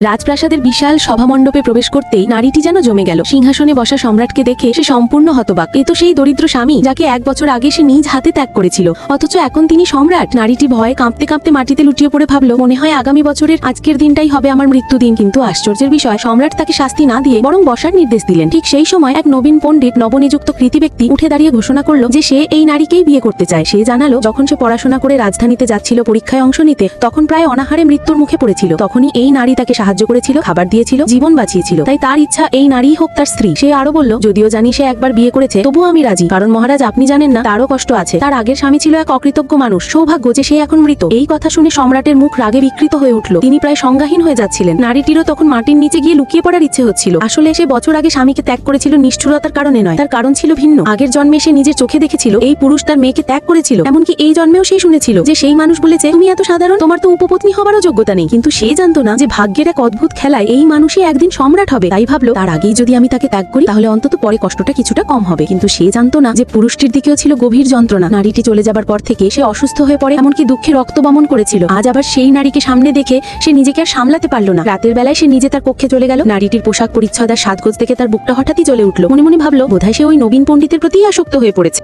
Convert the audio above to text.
রাজপ্রাসাদের বিশাল সভামণ্ডপে প্রবেশ করতেই নারীটি যেন জমে গেল। সিংহাসনে বসা সম্রাটকে দেখে সে সম্পূর্ণ হতবাক। এ তো সেই দরিদ্র স্বামী যাকে এক বছর আগে সে নিজ হাতে ত্যাগ করেছিল। অথচ এখন তিনি সম্রাট। নারীটি ভয়ে কাঁপতে কাঁপতে মাটিতে লুটিয়ে পড়ে ভাবলো, মনে হয় আগামী বছরের আজকের দিনটাই হবে আমার মৃত্যুদিন। কিন্তু আশ্চর্যের বিষয়, সম্রাট তাকে শাস্তি না দিয়ে বরং বসার নির্দেশ দিলেন। ঠিক সেই সময় এক নবীন পণ্ডিত নবনিযুক্ত কৃতি ব্যক্তি উঠে দাঁড়িয়ে ঘোষণা করল যে সে এই নারীকেই বিয়ে করতে চায়। সে জানালো, যখন সে পড়াশোনা করে রাজধানীতে যাচ্ছিল পরীক্ষায় অংশ নিতে, তখন প্রায় অনাহারে মৃত্যুর মুখে পড়েছিল। তখনই এই নারী তাকে সাহায্য করেছিল, খাবার দিয়েছিল, জীবন বাঁচিয়েছিল। তাই তার ইচ্ছা, এই নারী হোক তার স্ত্রী। সে আরও বলল, যদিও জানি সে একবার বিয়ে করেছে, তবুও আমি রাজি। কারণ মহারাজ, আপনি জানেন না, তারও কষ্ট আছে। তার আগের স্বামী ছিল এক অকৃতজ্ঞ মানুষ। সৌভাগ্য যে সে এখন মৃত। এই কথা শুনে সম্রাটের মুখ রাগে বিকৃত হয়ে উঠল। তিনি প্রায় সংজ্ঞাহীন হয়ে যাচ্ছিলেন। নারীটিরও তখন মাটির নিচে গিয়ে লুকিয়ে পড়ার ইচ্ছে হচ্ছিল। আসলে সে বছর আগে স্বামীকে ত্যাগ করেছিল, নিষ্ঠুরতার কারণে নয়। তার কারণ ছিল ভিন্ন। আগের জন্মে সে নিজের চোখে দেখেছিল, এই পুরুষ তার মেয়েকে ত্যাগ করেছিল। এমনকি এই জন্মেও সে শুনেছিল যে সেই মানুষ বলেছে, তুমি এত সাধারণ, তোমার তো উপপত্নী হবারও যোগ্যতা নেই। কিন্তু সে জানতো না যে ভাগ্যের অদ্ভুত খেলায় এই মানুষই একদিন সম্রাট হবে। তাই ভাবলো, তার আগেই যদি আমি তাকে ত্যাগ করি, তাহলে অন্তত পরে কষ্টটা কিছুটা কম হবে। কিন্তু সে জানতো না যে পুরুষটির দিকেও ছিল গভীর যন্ত্রণা। নারীটি চলে যাবার পর থেকে সে অসুস্থ হয়ে পড়ে, এমনকি দুঃখে রক্ত বমন করেছিল। আজ আবার সেই নারীকে সামনে দেখে সে নিজেকে আর সামলাতে পারল না। রাতের বেলায় সে নিজে তার কক্ষে চলে গেল। নারীটির পোশাক পরিচ্ছদ আর সাজগোজ দেখে তার বুকটা হঠাৎই জ্বলে উঠল। মনে মনে ভাবলো, বোধহয় সে ওই নবীন পণ্ডিতের প্রতিই আসক্ত হয়ে পড়েছে।